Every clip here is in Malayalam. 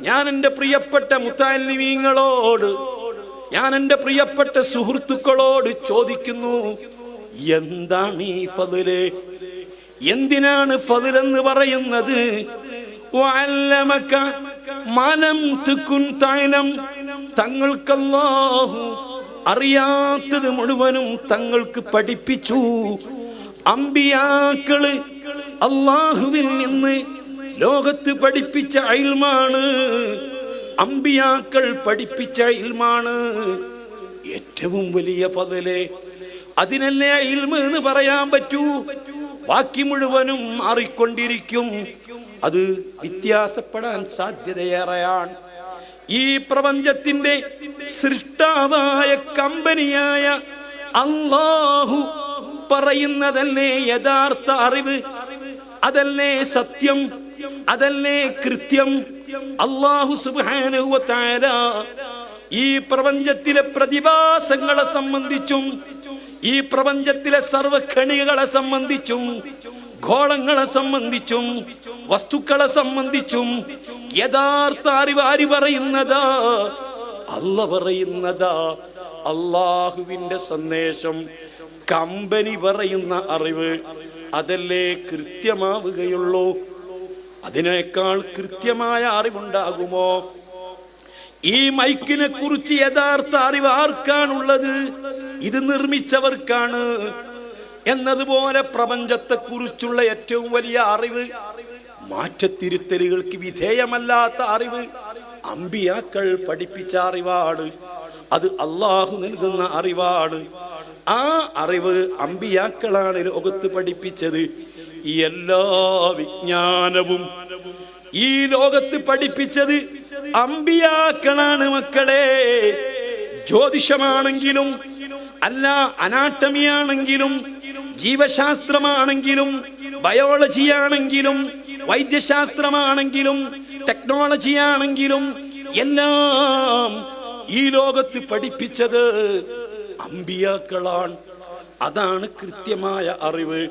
ഞാൻ എന്റെ പ്രിയപ്പെട്ട മുത്താലിമീങ്ങളോട് ഞാൻ എന്റെ പ്രിയപ്പെട്ട സുഹൃത്തുക്കളോട് ചോദിക്കുന്നു എന്താണ് ഈ ഫതിൽ? എന്തിനാണ് ഫതിലെന്ന് പറയുന്നത്? മനം തങ്ങൾക്കല്ലാഹു അറിയാത്തത് മുഴുവനും തങ്ങൾക്ക് പഠിപ്പിച്ചു. അമ്പിയാക്കൾ അള്ളാഹുവിൽ നിന്ന് ലോകത്ത് പഠിപ്പിച്ച അയിൽമാണ് അമ്പിയാക്കൾ പഠിപ്പിച്ച ഇൽമാണ്. ഏറ്റവും വലിയ ഫതൽ അതിനല്ലേ ഇൽമ എന്ന് പറയാൻ പറ്റൂ? ബാക്കി മുഴുവനും മാറിക്കൊണ്ടിരിക്കും. അത് വ്യത്യാസപ്പെടാൻ സാധ്യതയേറെയാണ്. ഈ പ്രപഞ്ചത്തിന്റെ സൃഷ്ടാവായ കമ്പനിയായ അള്ളാഹു പറയുന്നതല്ലേ യഥാർത്ഥ അറിവ്? അതല്ലേ സത്യം? അതല്ലേ കൃത്യം? അള്ളാഹു സുബാനുവത്താര ഈ പ്രപഞ്ചത്തിലെ പ്രതിഭാസങ്ങളെ സംബന്ധിച്ചും ഈ പ്രപഞ്ചത്തിലെ സർവഖണികളെ സംബന്ധിച്ചും ഗോളങ്ങളെ സംബന്ധിച്ചും വസ്തുക്കളെ സംബന്ധിച്ചും യഥാർത്ഥ അറിവ് ആര് പറയുന്നതാ? അല്ല പറയുന്നതാ അള്ളാഹുവിന്റെ സന്ദേശം കമ്പനി പറയുന്ന അറിവ്. അതല്ലേ കൃത്യമാവുകയുള്ളൂ. അതിനേക്കാൾ കൃത്യമായ അറിവുണ്ടാകുമോ? ഈ മൈക്കിനെ കുറിച്ച് യഥാർത്ഥ അറിവ് ആർക്കാണുള്ളത്? ഇത് നിർമ്മിച്ചവർക്കാണ്. എന്നതുപോലെ പ്രപഞ്ചത്തെ കുറിച്ചുള്ള ഏറ്റവും വലിയ അറിവ് മാറ്റത്തിരുത്തലുകൾക്ക് വിധേയമല്ലാത്ത അറിവ് അമ്പിയാക്കൾ പഠിപ്പിച്ച അറിവാണ്. അത് അള്ളാഹു നൽകുന്ന അറിവാണ്. ആ അറിവ് അമ്പിയാക്കളാണ് ലോകത്ത് പഠിപ്പിച്ചത്. ഈ എല്ലാ വിജ്ഞാനവും ഈ ലോകത്ത് പഠിപ്പിച്ചത് അമ്പിയാക്കളാണ് മക്കളെ. ജ്യോതിഷമാണെങ്കിലും അല്ല അനാട്ടമിയാണെങ്കിലും ജീവശാസ്ത്രമാണെങ്കിലും ബയോളജിയാണെങ്കിലും വൈദ്യശാസ്ത്രമാണെങ്കിലും ടെക്നോളജിയാണെങ്കിലും എല്ലാം ഈ ലോകത്ത് പഠിപ്പിച്ചത് അമ്പിയാക്കളാണ്. അതാണ് കൃത്യമായ അറിവ്.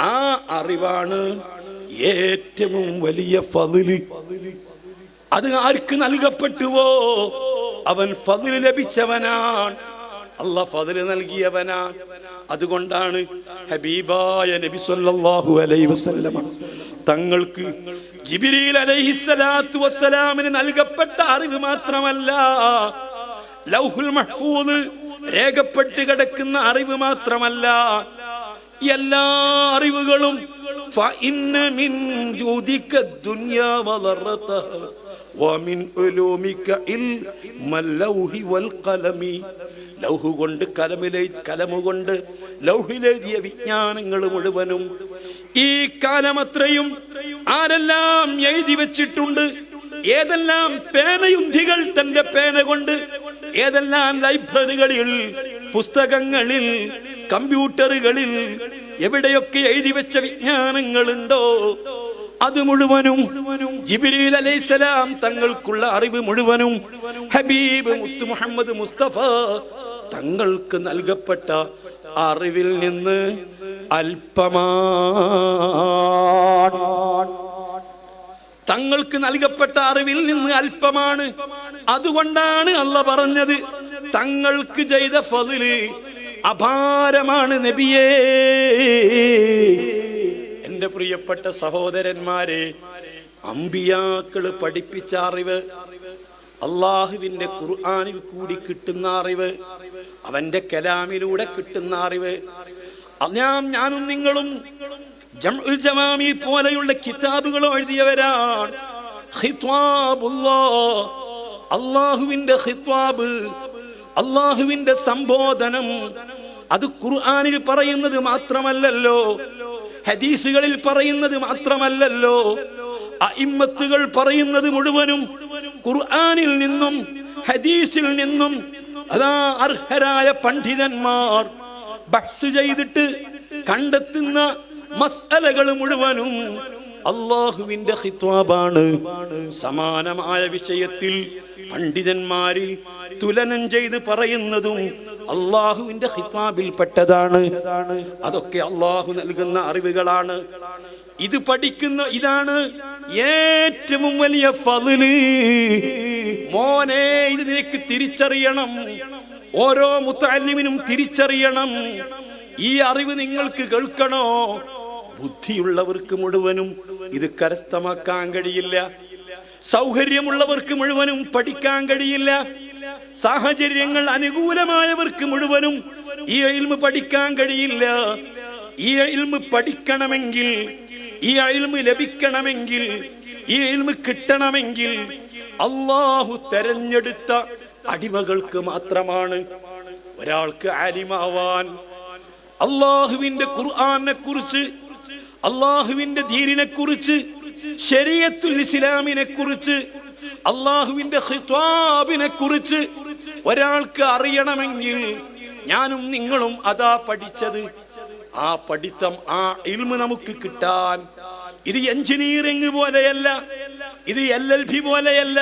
ആ അറിവാണ് ഏറ്റവും വലിയ ഫതിൽ. അത് ആർക്ക് നൽകപ്പെട്ടുവോ? അവൻ ഫതിൽ ലഭിച്ചവനാണ്. അല്ല ഫതിൽ നൽകിയവനാ അതുകൊണ്ടാണ് ഹബീബായ നബി സല്ലല്ലാഹു അലൈഹി വസല്ലമ തങ്ങൾക്ക് ജിബ്രീൽ അലൈഹിസ്സലാത്തു വസ്സലാമിന് നൽകപ്പെട്ട അറിവ് മാത്രമല്ല ലൗഹുൽ മഹ്ഫൂദ് രേഖപ്പെട്ട് കിടക്കുന്ന അറിവ് മാത്രമല്ല എല്ലാ അറിവുകളും. ലൗഹുകൊണ്ട് കലമിലെ കലമുകൊണ്ട് ലൗഹിലെഴുതിയ വിജ്ഞാനങ്ങൾ മുഴുവനും. ഈ കാലമത്രയും ആരെല്ലാം എഴുതി വെച്ചിട്ടുണ്ട്? ഏതെല്ലാം പേനയുന്ധികൾ തന്റെ പേന കൊണ്ട്? ഏതെല്ലാം ലൈബ്രറികളിൽ പുസ്തകങ്ങളിൽ കമ്പ്യൂട്ടറുകളിൽ എവിടെയൊക്കെ എഴുതി വെച്ച വിജ്ഞാനങ്ങളുണ്ടോ അത് മുഴുവനും ജിബിരിൽ അലൈസലാം തങ്ങൾക്കുള്ള അറിവ് മുഴുവനും ഹബീബ് മുത്തു മുഹമ്മദ് മുസ്തഫ തങ്ങൾക്ക് നൽകപ്പെട്ട അറിവിൽ നിന്ന് അല്പമാണ്. തങ്ങൾക്ക് നൽകപ്പെട്ട അറിവിൽ നിന്ന് അല്പമാണ്. അതുകൊണ്ടാണ് അല്ല പറഞ്ഞത് തങ്ങൾക്ക് ചെയ്ത ഫതിൽ അപാരമാണ് നബിയേ എന്റെ പ്രിയപ്പെട്ട സഹോദരന്മാരെ അമ്പിയാക്കൾ പഠിപ്പിച്ച അറിവ് അള്ളാഹുവിന്റെ ഖുർആാനിൽ കൂടി കിട്ടുന്ന അറിവ് അവന്റെ കലാമിലൂടെ കിട്ടുന്ന അറിവ് ഞാൻ ഞാനും നിങ്ങളും ജംഉൽ ജമാമി പോലെയുള്ള കിതാബുകൾ എഴുതിയവരാണ്. അള്ളാഹുവിന്റെ ഖിത്വാബ് അള്ളാഹുവിന്റെ സംബോധനം. അത് ഖുർആാനിൽ പറയുന്നത് മാത്രമല്ലല്ലോ. ഹദീസുകളിൽ പറയുന്നത് മാത്രമല്ലല്ലോ. അയിമ്മത്തുകൾ പറയുന്നത് മുഴുവനും ഖുർആാനിൽ നിന്നും ഹദീസിൽ നിന്നും. അതാ അർഹരായ പണ്ഡിതന്മാർ ബഹ്സ് ചെയ്തിട്ട് കണ്ടെത്തുന്ന മസലകൾ മുഴുവനും അള്ളാഹുവിന്റെ ഹിത്വാബാണ്. സമാനമായ വിഷയത്തിൽ പണ്ഡിതന്മാര് തുലനം ചെയ്ത് പറയുന്നതും അള്ളാഹുവിന്റെ ഹിത്വാബിൽപ്പെട്ടതാണ്. അതൊക്കെ അള്ളാഹു നൽകുന്ന അറിവുകളാണ്. ഇത് പഠിക്കുന്ന ഇതാണ് ഏറ്റവും വലിയ ഫതിൽ. മോനെ ഇത് തിരിച്ചറിയണം. ഓരോ മുത്താലിമിനും തിരിച്ചറിയണം. ഈ അറിവ് നിങ്ങൾക്ക് കേൾക്കണോ? ബുദ്ധിയുള്ളവർക്ക് മുഴുവനും ഇത് കരസ്ഥമാക്കാൻ കഴിയില്ല. സൗകര്യമുള്ളവർക്ക് മുഴുവനും പഠിക്കാൻ കഴിയില്ല. സാഹചര്യങ്ങൾ അനുകൂലമായവർക്ക് മുഴുവനും ഈ അയിൽമ് പഠിക്കാൻ കഴിയില്ല. ഈ അയിൽമ് പഠിക്കണമെങ്കിൽ ഈ അയിൽമ് ലഭിക്കണമെങ്കിൽ ഈ അയിൽമ് കിട്ടണമെങ്കിൽ അള്ളാഹു തെരഞ്ഞെടുത്ത അടിമകൾക്ക് മാത്രമാണ് ഒരാൾക്ക് ആലിമാവാൻ. അള്ളാഹുവിന്റെ ഖുർആനെ കുറിച്ച് അള്ളാഹുവിന്റെ ധീരിനെ കുറിച്ച് ശരീഅത്തുൽ ഇസ്ലാമിനെ കുറിച്ച് അള്ളാഹുവിന്റെ ഹിത്വാബിനെ കുറിച്ച് ഒരാൾക്ക് അറിയണമെങ്കിൽ ഞാനും നിങ്ങളും അതാ പഠിച്ചത്. ആ പഠിത്തം ആ ഇൽമ നമുക്ക് കിട്ടാൻ. ഇത് എഞ്ചിനീയറിംഗ് പോലെയല്ല ഇത് എൽ എൽ പി പോലെയല്ല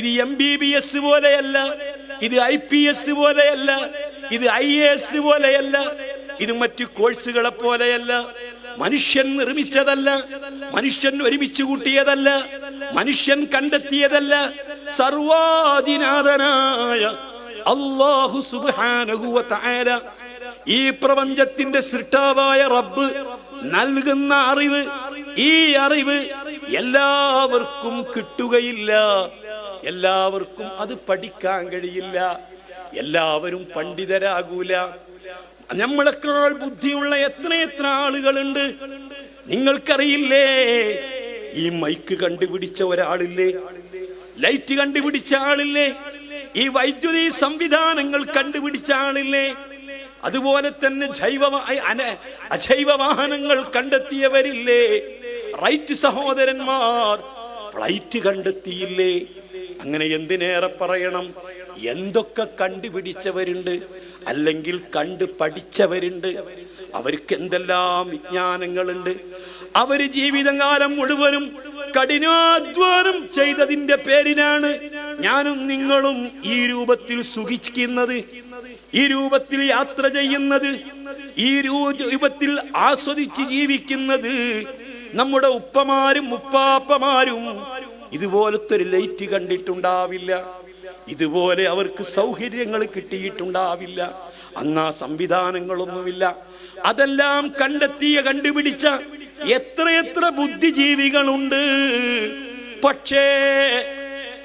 ഇത് എം ബി ബി എസ് പോലെയല്ല ഇത് ഐ പി എസ് പോലെയല്ല ഇത് ഐ എ എസ് പോലെയല്ല ഇത് മറ്റു കോഴ്സുകളെ പോലെയല്ല. മനുഷ്യൻ നിർമ്മിച്ചതല്ല മനുഷ്യൻ ഒരുമിച്ച് കൂട്ടിയതല്ല മനുഷ്യൻ കണ്ടെത്തിയതല്ല. സർവാധിനാഥനായ അള്ളാഹു സുബ്ഹാനഹു വ തആല ഈ പ്രപഞ്ചത്തിന്റെ സൃഷ്ടാവായ റബ്ബ് നൽകുന്ന അറിവ് ഈ അറിവ് എല്ലാവർക്കും കിട്ടുകയില്ല. എല്ലാവർക്കും അത് പഠിക്കാൻ കഴിയില്ല. എല്ലാവരും പണ്ഡിതരാകൂല. നമ്മളെക്കാൾ ബുദ്ധിയുള്ള എത്ര എത്ര ആളുകളുണ്ട്? നിങ്ങൾക്കറിയില്ലേ? ഈ മൈക്ക് കണ്ടുപിടിച്ച ഒരാളില്ലേ? ലൈറ്റ് കണ്ടുപിടിച്ച ആളില്ലേ? ഈ വൈദ്യുതി സംവിധാനങ്ങൾ കണ്ടുപിടിച്ച ആളില്ലേ? അതുപോലെ തന്നെ ജൈവ അജൈവ വാഹനങ്ങൾ കണ്ടെത്തിയവരില്ലേ? റൈറ്റ് സഹോദരന്മാർ ഫ്ലൈറ്റ് കണ്ടെത്തിയില്ലേ? അങ്ങനെ എന്തിനേറെ പറയണം? എന്തൊക്കെ കണ്ടുപിടിച്ചവരുണ്ട്? അല്ലെങ്കിൽ കണ്ട് പഠിച്ചവരുണ്ട്. അവർക്ക് എന്തെല്ലാം വിജ്ഞാനങ്ങളുണ്ട്. അവർ ജീവിതകാലം മുഴുവനും കഠിനാധ്വാനം ചെയ്തതിന്റെ പേരിലാണ് ഞാനും നിങ്ങളും ഈ രൂപത്തിൽ സുഖിക്കുന്നത് ഈ രൂപത്തിൽ യാത്ര ചെയ്യുന്നത്. ഈ രൂപത്തിൽ ആസ്വദിച്ച് ജീവിക്കുന്നത് നമ്മുടെ ഉപ്പമാരും ഉപ്പാപ്പമാരും ഇതുപോലത്തെ ഒരു ലൈറ്റ് കണ്ടിട്ടുണ്ടാവില്ല. ഇതുപോലെ അവർക്ക് സൗകര്യങ്ങൾ കിട്ടിയിട്ടുണ്ടാവില്ല. അന്ന് ആ സംവിധാനങ്ങളൊന്നുമില്ല. അതെല്ലാം കണ്ടെത്തിയ കണ്ടുപിടിച്ച എത്രയെത്ര ബുദ്ധിജീവികളുണ്ട്. പക്ഷേ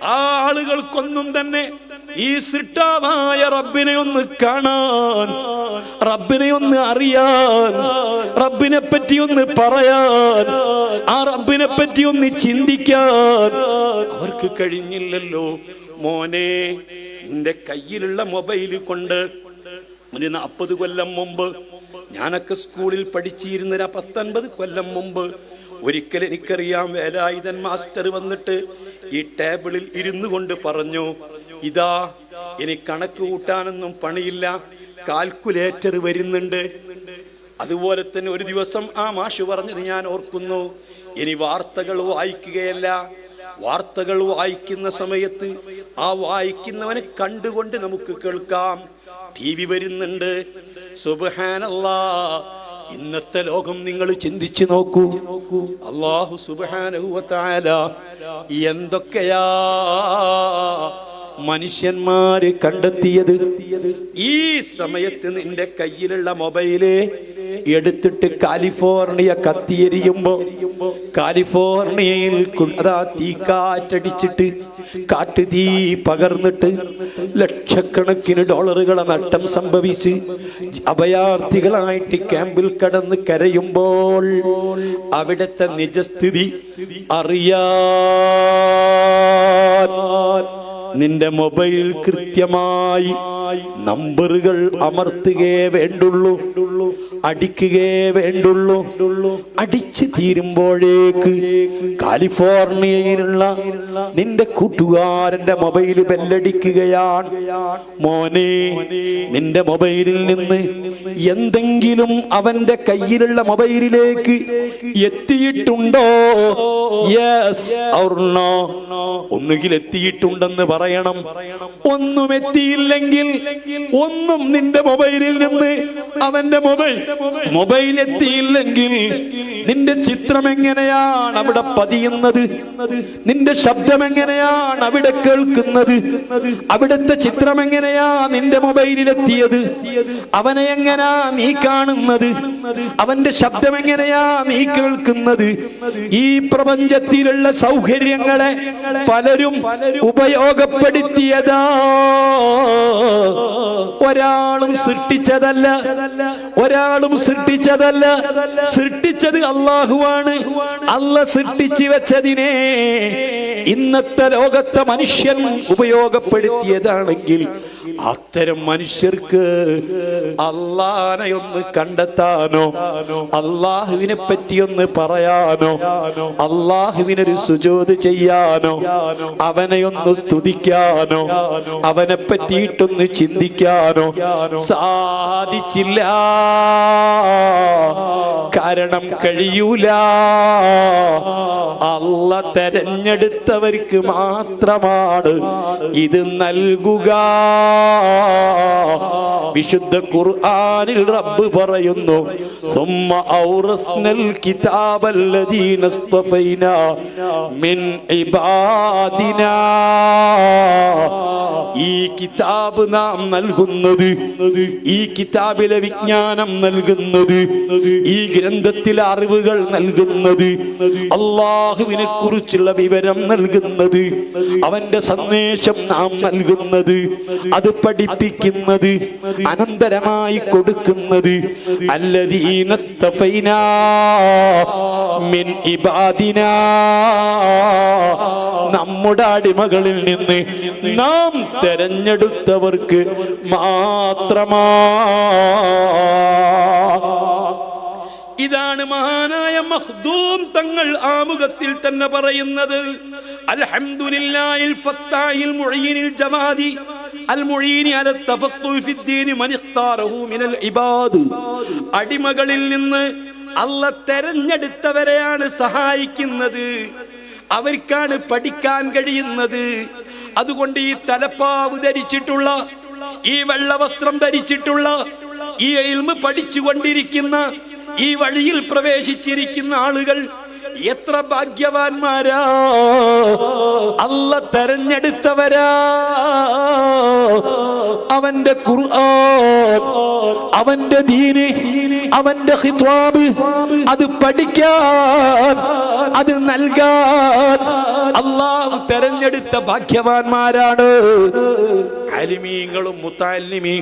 ആ ആളുകൾക്കൊന്നും തന്നെ ഈ സൃഷ്ടാവായ റബ്ബിനെ ഒന്ന് കാണാൻ റബ്ബിനെ ഒന്ന് അറിയാൻ റബ്ബിനെ പറ്റി ഒന്ന് പറയാൻ ആ റബ്ബിനെ പറ്റി ഒന്ന് ചിന്തിക്കാൻ അവർക്ക് കഴിഞ്ഞില്ലല്ലോ. മോനെ നിന്റെ കയ്യിലുള്ള മൊബൈൽ കൊണ്ട് ഒരു നാൽപ്പത് കൊല്ലം മുമ്പ് ഞാനൊക്കെ സ്കൂളിൽ പഠിച്ചിരുന്ന പത്തൊൻപത് കൊല്ലം മുമ്പ് ഒരിക്കൽ എനിക്കറിയാം വേലായുധൻ മാസ്റ്റർ വന്നിട്ട് ഈ ടേബിളിൽ ഇരുന്നു കൊണ്ട് പറഞ്ഞു ഇതാ ഇനി കണക്ക് കൂട്ടാനൊന്നും പണിയില്ല കാൽക്കുലേറ്റർ വരുന്നുണ്ട്. അതുപോലെ തന്നെ ഒരു ദിവസം ആ മാഷ് പറഞ്ഞത് ഞാൻ ഓർക്കുന്നു ഇനി വാർത്തകൾ വായിക്കുകയല്ല വാർത്തകൾ വായിക്കുന്ന സമയത്ത് ആ വായിക്കുന്നവനെ കണ്ടുകൊണ്ട് നമുക്ക് കേൾക്കാം. ടി വി വരുന്നുണ്ട്. സുബഹാനല്ലാ. ഇന്നത്തെ ലോകം നിങ്ങൾ ചിന്തിച്ചു നോക്കൂ. അള്ളാഹു സുബാനുവത്തായ എന്തൊക്കെയാ മനുഷ്യന്മാര് കണ്ടെത്തിയത്? ഈ സമയത്ത് നിന്റെ കയ്യിലുള്ള മൊബൈൽ എടുത്തിട്ട് കാലിഫോർണിയ കത്തിയെരിയുമ്പോ കാലിഫോർണിയയിൽ അതാ തീ കാറ്റടിച്ചിട്ട് തീക്കാറ്റടിച്ചിട്ട് കാട്ടുതീ പകർന്നിട്ട് ലക്ഷക്കണക്കിന് ഡോളറുകളെ നഷ്ടം സംഭവിച്ച് അഭയാർത്ഥികളായിട്ട് ക്യാമ്പിൽ കടന്ന് കരയുമ്പോൾ അവിടുത്തെ നിജസ്ഥിതി അറിയാ നിന്റെ മൊബൈൽ കൃത്യമായി നമ്പറുകൾ അമർത്തുകയെ വേണ്ടുള്ളൂ. അടിക്കുകയെ വേണ്ടുള്ളൂ. അടിച്ചു തീരുമ്പോഴേക്ക് കാലിഫോർണിയയിലുള്ള നിന്റെ കൂട്ടുകാരന്റെ മൊബൈൽ ബെല്ലടിക്കുകയാണ്. മോനെ നിന്റെ മൊബൈലിൽ നിന്ന് എന്തെങ്കിലും അവന്റെ കയ്യിലുള്ള മൊബൈലിലേക്ക് എത്തിയിട്ടുണ്ടോ? യെസ് ഒന്നുകിൽ എത്തിയിട്ടുണ്ടെന്ന് പറയണം. ഒന്നും എത്തിയില്ലെങ്കിൽ ഒന്നും നിന്റെ മൊബൈലിൽ നിന്ന് അവന്റെ മൊബൈൽ മൊബൈൽ എത്തിയില്ലെങ്കിൽ നിന്റെ ചിത്രം എങ്ങനെയാണ് അവിടെ പതിയുന്നത്? നിന്റെ ശബ്ദം എങ്ങനെയാണ് അവിടെ കേൾക്കുന്നത്? അവിടുത്തെ ചിത്രം എങ്ങനെയാ നിന്റെ മൊബൈലിൽ മൊബൈലിലെത്തിയത്? അവനെ എങ്ങനാ നീ കാണുന്നത്? അവന്റെ ശബ്ദം എങ്ങനെയാ നീ കേൾക്കുന്നത്? ഈ പ്രപഞ്ചത്തിലുള്ള സൗകര്യങ്ങളെ പലരും ഉപയോഗപ്പെടുത്തിയതാ. ഒരാളും സൃഷ്ടിച്ചതല്ല. ഒരാളും സൃഷ്ടിച്ചതല്ല. സൃഷ്ടിച്ചത് അള്ളാഹുവാണ്. അല്ല സൃഷ്ടിച്ചു വെച്ചതിനെ ഇന്നത്തെ ലോകത്തെ മനുഷ്യൻ ഉപയോഗപ്പെടുത്തിയതാണെങ്കിൽ അത്തരം മനുഷ്യർക്ക് അള്ളാനെ ഒന്ന് കണ്ടെത്താനോ അള്ളാഹുവിനെ പറ്റി ഒന്ന് പറയാനോ അള്ളാഹുവിനൊരു സുജോത് ചെയ്യാനോ അവനെ ഒന്ന് സ്തുതിക്കാനോ അവനെ പറ്റിയിട്ടൊന്ന് ചിന്തിക്കാനോ സാധിച്ചില്ല. കാരണം കഴിയൂല. അല്ല തെരഞ്ഞെടുത്തവർക്ക് മാത്രമാണ് ഇത് നൽകുക. വിശുദ്ധ ഖുർആനിൽ റബ്ബ് പറയുന്നു സുമ്മ ഔറസ്നൽ കിതാബല്ലദീന ഇസ്തഫൈന മിൻ ഇബാദിന. ഈ കിതാബ് നാം നൽകുന്നത് ഈ കിതാബിലെ വിജ്ഞാനം നൽകുന്നത് ഈ ഗ്രന്ഥത്തിലെ അറിവുകൾ നൽകുന്നത് അള്ളാഹുവിനെ കുറിച്ചുള്ള വിവരം നൽകുന്നത് അവന്റെ സന്ദേശം നാം നൽകുന്നത് അത് പഠിപ്പിക്കുന്നത് അനന്തരമായി കൊടുക്കുന്നത്. മിൻ ഇബാദിനാ. നമ്മുടെ അടിമകളിൽ നിന്ന് നാം തെരഞ്ഞെടുത്തവർക്ക് മാത്രമാ. ഇതാണ് മഹാനായ മഹ്ദൂം തങ്ങൾ ആമുഖത്തിൽ തന്നെ പറയുന്നത്. അൽഹംദുലില്ലാഹിൽ ഫത്താഹിൽ മുഈനിൽ ജമാദി അടിമകളിൽ നിന്ന് അല്ല തെരഞ്ഞെടുത്തവരെയാണ് സഹായിക്കുന്നത്. അവർക്കാണ് പഠിക്കാൻ കഴിയുന്നത്. അതുകൊണ്ട് ഈ തലപ്പാവ് ധരിച്ചിട്ടുള്ള ഈ വെള്ളവസ്ത്രം ധരിച്ചിട്ടുള്ള ഈ എൽമ് പഠിച്ചുകൊണ്ടിരിക്കുന്ന ഈ വഴിയിൽ പ്രവേശിച്ചിരിക്കുന്ന ആളുകൾ എത്ര ഭാഗ്യവാന്മാരാ? അല്ല തെരഞ്ഞെടുത്തവരാ. അവന്റെ ഖുർആൻ അവന്റെ ദീന് അവന്റെ ഹിത്വാബ് അത് പഠിക്കാൻ അത് നൽകാൻ. അള്ളാഹു തെരഞ്ഞെടുത്ത ഭാഗ്യവാന്മാരാണ്. അലിമീങ്ങളും മുത്താലിമീ